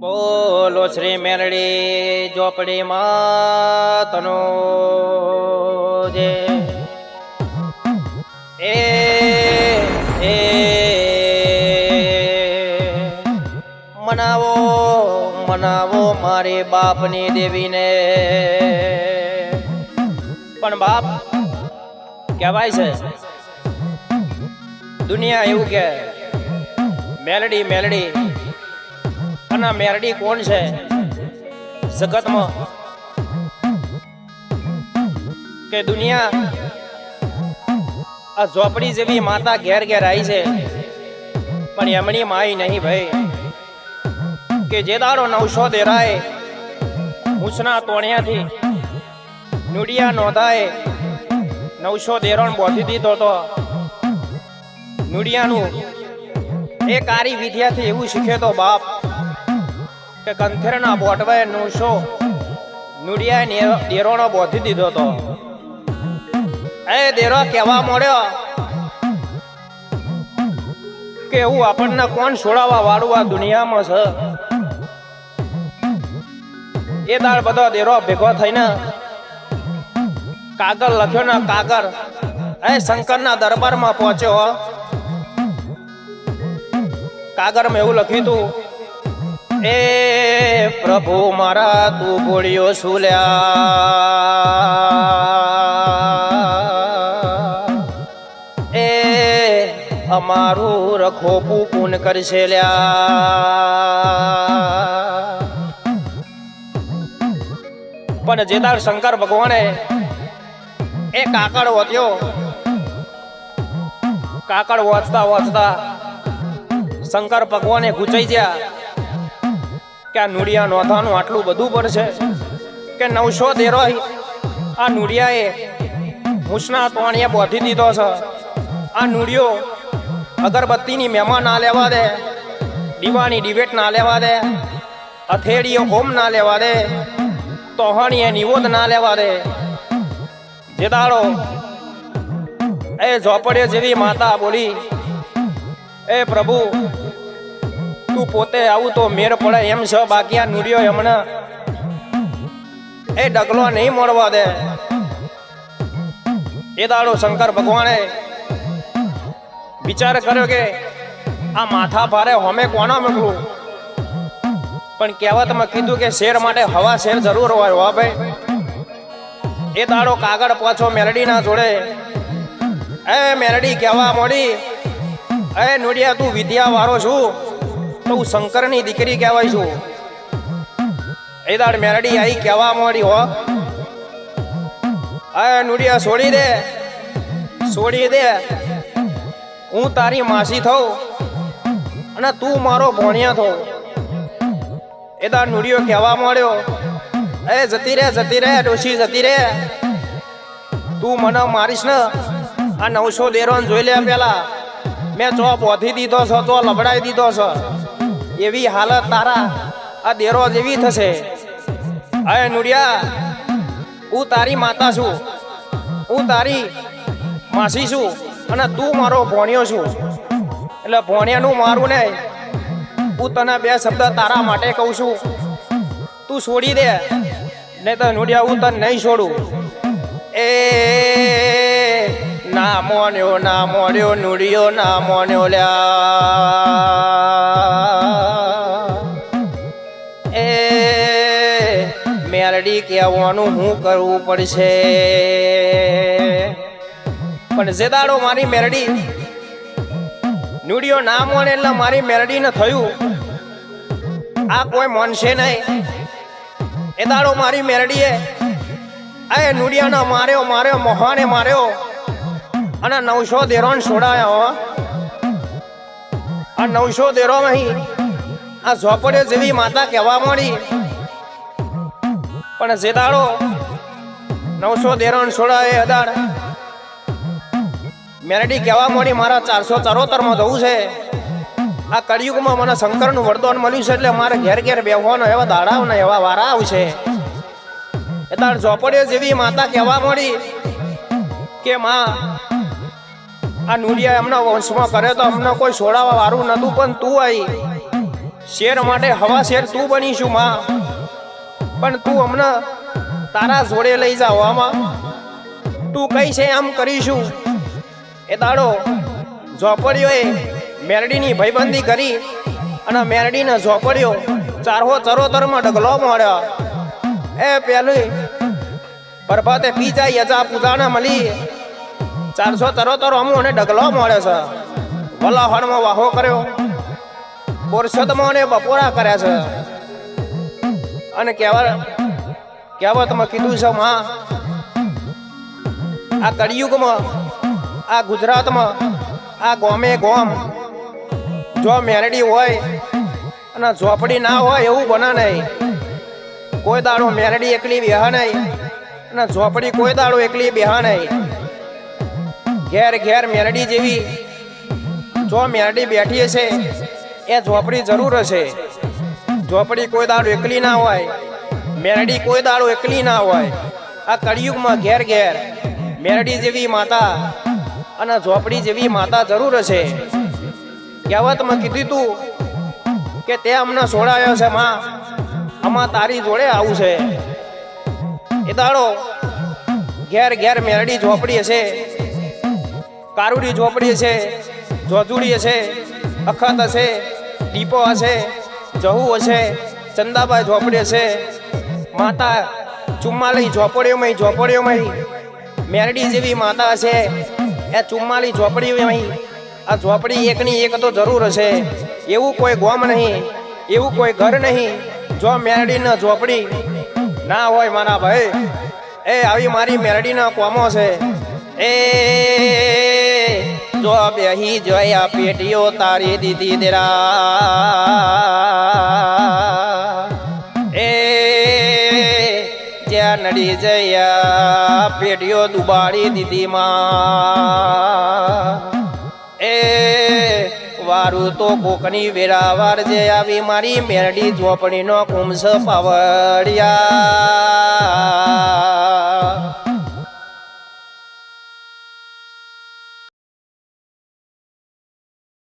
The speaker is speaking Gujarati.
બોલો શ્રી મેરડી ચોપડી માતનો જે. એ એ મનાવો મનાવો મારી બાપની દેવીને. પણ બાપ, કહેવાય છે, દુનિયા એવું કે, મેલડી મેલડી. અને મેરડી કોણ છે? જગતમાં. કે દુનિયા આ ઝોપડી જેવી માતા ઘેર ઘેર આવી છે. પણ એમની માઈ નહીં ભાઈ. કે જે દાડો નવસો દેરાય, મૂછના તોણિયાથી નુડિયા નોંધાય, નવસો દેરણ બોધી દીધો તો નુડિયાનું એ કારી વિદ્યાથી એવું શીખે તો બાપ. કે કંથેરના બોટવાએ નુશો નુડિયા ડેરોનો બોધી દીધો તો. એ ડેરો કહેવા મળ્યો કે એવું આપણને કોણ છોડાવવા વાળું આ દુનિયામાં છે? એ દાળ બધો દેરો ભેગો થઈને કાગળ લખ્યો ને કાગળ. એ શંકરના દરબારમાં પહોંચ્યો. કાગળમાં એવું લખ્યું હતું એ પ્રભુ મારા તું ગોળીઓ સુલ્યા. એ અમારું રખોપું પૂન કરશે લ્યા. પણ જેદાર શંકર ભગવાને એ કાકડ વત્યો કાકડ વાંચતા વાંચતા શંકર ભગવાને ગુચાઈ ગયા. કે આ નુડિયા નોંધાનું આટલું બધું પડશે કે નવસો તેરો આ નુડિયાએ મૂછના તોણિયા બોધી દીધો છે? આ નુડિયો અગરબત્તીની મહેમાન ના લેવા દે, દીવાની ડિબેટ ના લેવા દે અથેડીએ ઓમ ના લેવા દે, તોહણીએ નિવોદ ના લેવા દે. જે દાડો એ ઝોપડે જેવી માતા બોલી, એ પ્રભુ તું પોતે આવું તો મેર પડે એમ છે બાકી આ એમને. એ ડગલો નહીં મળવા દે. એ દાડો શંકર ભગવાને વિચાર કર્યો કે આ માથા ભારે હોમે કોનો મોકલું? પણ કહેવતમાં કીધું કે શેર માટે હવા શેર જરૂર હોય, હો ભાઈ. એ દાડો કાગળ પાછો મેલડીના જોડે. એ મેલડી કહેવા મોડી, એ નુડિયા તું વિદ્યા વાળો છું. હું શંકરની દીકરી કહેવાય છું. એ દાડ મેરડી આઈ કહેવા માંડી હો. આ નુડિયા છોડી દે. છોડી દે. હું તારી માસી થઉં અને તું મારો ભોણિયા થો. એ દાડ નુડિયો કહેવા માંડ્યો. એ જતી રે જતી રે, ડોશી જતી રે. તું મને મારીશ ને. આ નવસો દેરોન જોઈ લે પેલા. મેં ચો પોથી દીધો છો ચો લબડાઈ દીધો છો. એવી હાલત તારા, આ દેરો જેવી થશે. અરે નુડિયા, હું તારી માતા છું. હું તારી માસી છું અને તું મારો ભોણિયો છું. એટલે ભોણિયાનું મારું ને હું તને બે શબ્દ તારા માટે કહું છું. તું છોડી દે નહીં તો નુડિયા, હું તને નહીં છોડું. એ ના મોન્યો ના મોડ્યો નુડિયો ના મોન્યો લ્યા. એ મેરડી કહેવાનું હું કરવું પડશે. પણ જે દાડો મારી મેરડી નુડિયો ના મોને એટલે મારી મેરડીને થયું, આ કોઈ મોનશે નહીં. એ દાડો મારી મેરડીએ એ નુડિયાનો માર્યો માર્યો, મોહાને માર્યો. અને નવસો દેરો છોડાયો હો. આ નવસો દેરો અહીં આ ઝોપડીઓ જેવી માતા કહેવા મળી. પણ જે દાડો નવસો દેરોન છોડાય અદાડ મેરડી કહેવા મળી, મારા ચારસો ચરોતરમાં જવું છે. આ કળિયુગમાં મને શંકરનું વરદાન મળ્યું છે એટલે મારે ઘેર ઘેર બેહવાનો એવા દાડાઓ ને એવા વારા આવશે. એ તાર ઝોપડીઓ જેવી માતા કહેવા મળી કે, માં આ નુડિયા એમના વંશમાં કરે તો અમને કોઈ છોડાવવા વાળું નતું પણ તું આવી શેર માટે હવા શેર તું બનીશું માં. પણ તું હમણાં તારા જોડે લઈ જાઓ, આમાં. તું કઈ છે આમ કરીશું? એ દાડો ઝોપડીઓએ મેરડીની ભયબંધી કરી અને મેરડીને ઝોપડીઓ ચારહો ચરોતરમાં ડગલો મળ્યો એ પેલી પ્રભાતે જાય યજા પૂજાને મળી. ચારસો તરોતર અમુ અને ડગલો મળે છે. વલાહણમાં વાહો કર્યો. બોરસદમાં અને બપોરા કર્યા છે. અને કહેવા કહેવતમાં કીધું છે, માં, આ કળિયુગમાં, આ ગુજરાતમાં, આ ગોમે ગોમ, જો મેરડી હોય અને ઝોપડી ના હોય એવું બને નહીં. કોઈ દાડો મેરડી એકલી બેહા નહીં અને ઝોપડી કોઈ દાડો એકલી બેહા નહીં. ઘેર ઘેર મેરડી જેવી જો મેરડી બેઠી હશે, એ ઝોપડી જરૂર હશે. ઝોપડી કોઈ દાડો એકલી ના હોય, મેરડી કોઈ દાડો એકલી ના હોય. આ કળિયુગમાં ઘેર ઘેર મેરડી જેવી માતા અને ઝોપડી જેવી માતા જરૂર હશે. કહેવતમાં કીધું તું કે તે અમને છોડાયો છે, માં. આમાં તારી જોડે આવું છે. એ દાડો ઘેર ઘેર મેરડી ઝોપડી હશે. કારુડી ઝોપડી છે જોજુડી છે અખત હશે ડીપો હશે, જહુ હશે, ચંદાબાઈ ઝોપડી છે, માતા ચુમ્માલી ઝોપડીઓમાં ઝોપડીઓમાં મેરડી જેવી માતા હશે, એ ચુમ્માલી ઝોપડીઓમાં આ ઝોપડી એકની એક તો જરૂર હશે, એવું કોઈ ગોમ નહીં, એવું કોઈ ઘર નહીં, જો મેરડીના ઝોપડી ના હોય મારા ભાઈ, એ આવી મારી મેરડીના કોમો છે, એ જો બેહી જોયા પેટીઓ તારી દીધી દેરા એ જ્યાં નડી જયા પેટીઓ દુબાડી દીધી માં. એ વારું તો કોકની વેરાવાર જે આવી મારી મેરડી ઝોપડીનો કુંભ પાવડિયા